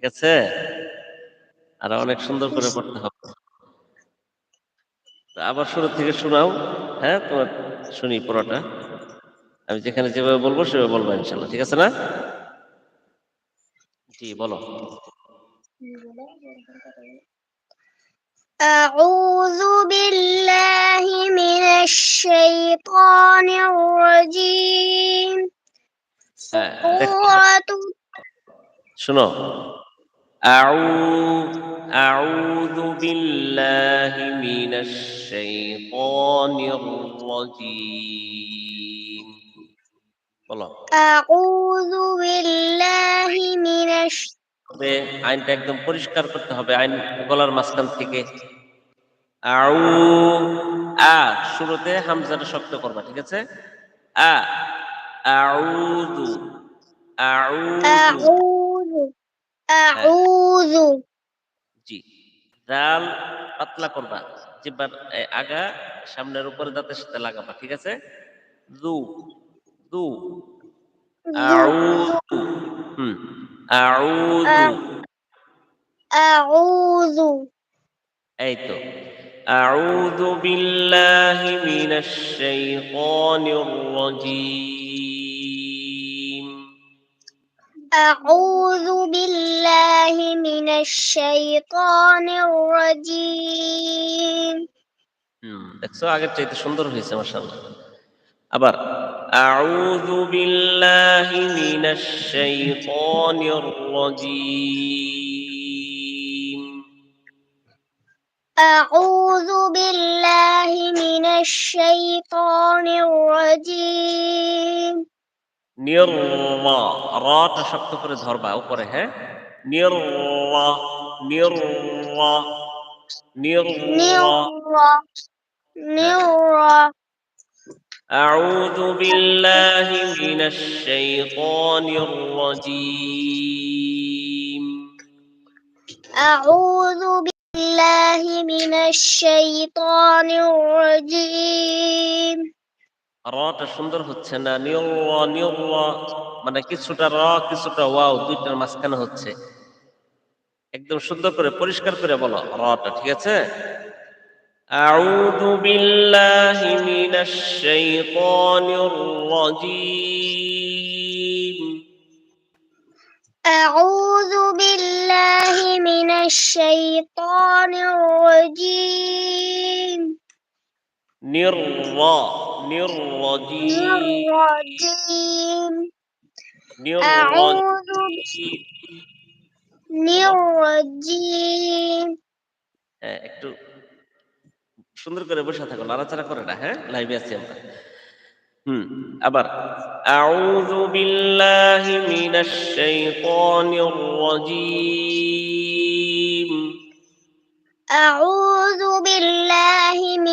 ঠিক আছে আর অনেক সুন্দর করে পড়তে হবে তো আবার শুরু থেকে শোনাও হ্যাঁ তোমার শুনি পড়াটা আমি যেখানে যেভাবে বলবো সেভাবে বলবো ইনশাল্লাহ ঠিক আছে না জি বলো أعوذ بالله من الشيطان الرجيم হ্যাঁ দেখ- سورة শোনো আউ আউযু বিল্লাহি মিনাশ শাইতানির রাজীম বলো أعوذ بالله من الش- তবে আইনটা একদম পরিষ্কার করতে হবে আইন গলার মাঝখান থেকে আউ আ শুরুতে হামজাটা শক্ত করবা ঠিক আছে আ আউযু আউযু أعوذ أعوذ জি জাল পাতলা করবা জিব্বার এ, আগা সামনের উপরে দাঁতের সাথে লাগাবা ঠিক আছে জু জু আউযু হুম আউযু أعوذ এই তো আউযু বিল্লাহি মিনাশ শাইতানির রাজীম أعوذ بالله من الشيطان الرجيم হুম দেখছো আগের চাইতে সুন্দর হয়েছে মাশাআল্লাহ আবার আউযু বিল্লাহি মিনাশ শাইতানির রাজীম أعوذ بالله من الشيطان الرجيم নির্রা রাটা শক্ত করে ধরবা উপরে হ্যাঁ নির্রা নির্রা নির্রা نرى نرى أعوذ بالله من الشيطان الرجيم أعوذ بالله من الشيطان الرجيم রটা সুন্দর হচ্ছে না নির নির মানে কিছুটা র কিছুটা ওয়াও দুইটার মাঝখানে হচ্ছে একদম সুন্দর করে পরিষ্কার করে বলো রটা ঠিক আছে أعوذ بالله من الشيطان الرجيم أعوذ بالله من الشيطان الرجيم نر نرجيم الرجيم نرجيم أعوذ الرجيم হ্যাঁ একটু সুন্দর করে বসে থাকো নাড়াচাড়া করে না হ্যাঁ লাইভে আছি আমরা হুম আবার আউযু বিল্লাহি মিনাশ শাইতানির রাজীম أعوذ بالله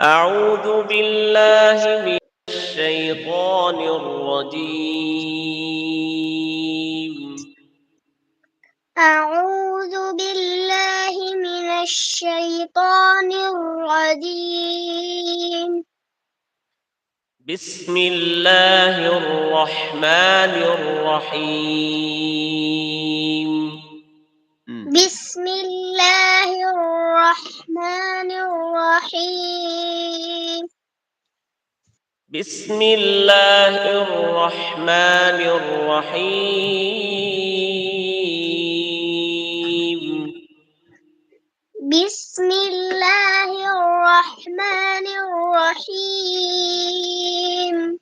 أعوذ بالله من الشيطان الرجيم. أعوذ بالله من الشيطان الرجيم. بسم الله الرحمن الرحيم. بسم الله الرحمن الرحيم. بسم الله الرحمن الرحيم. بسم الله الرحمن الرحيم.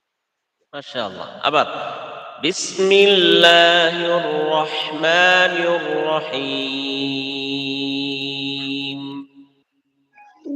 ما شاء الله. أبد. بسم الله الرحمن الرحيم.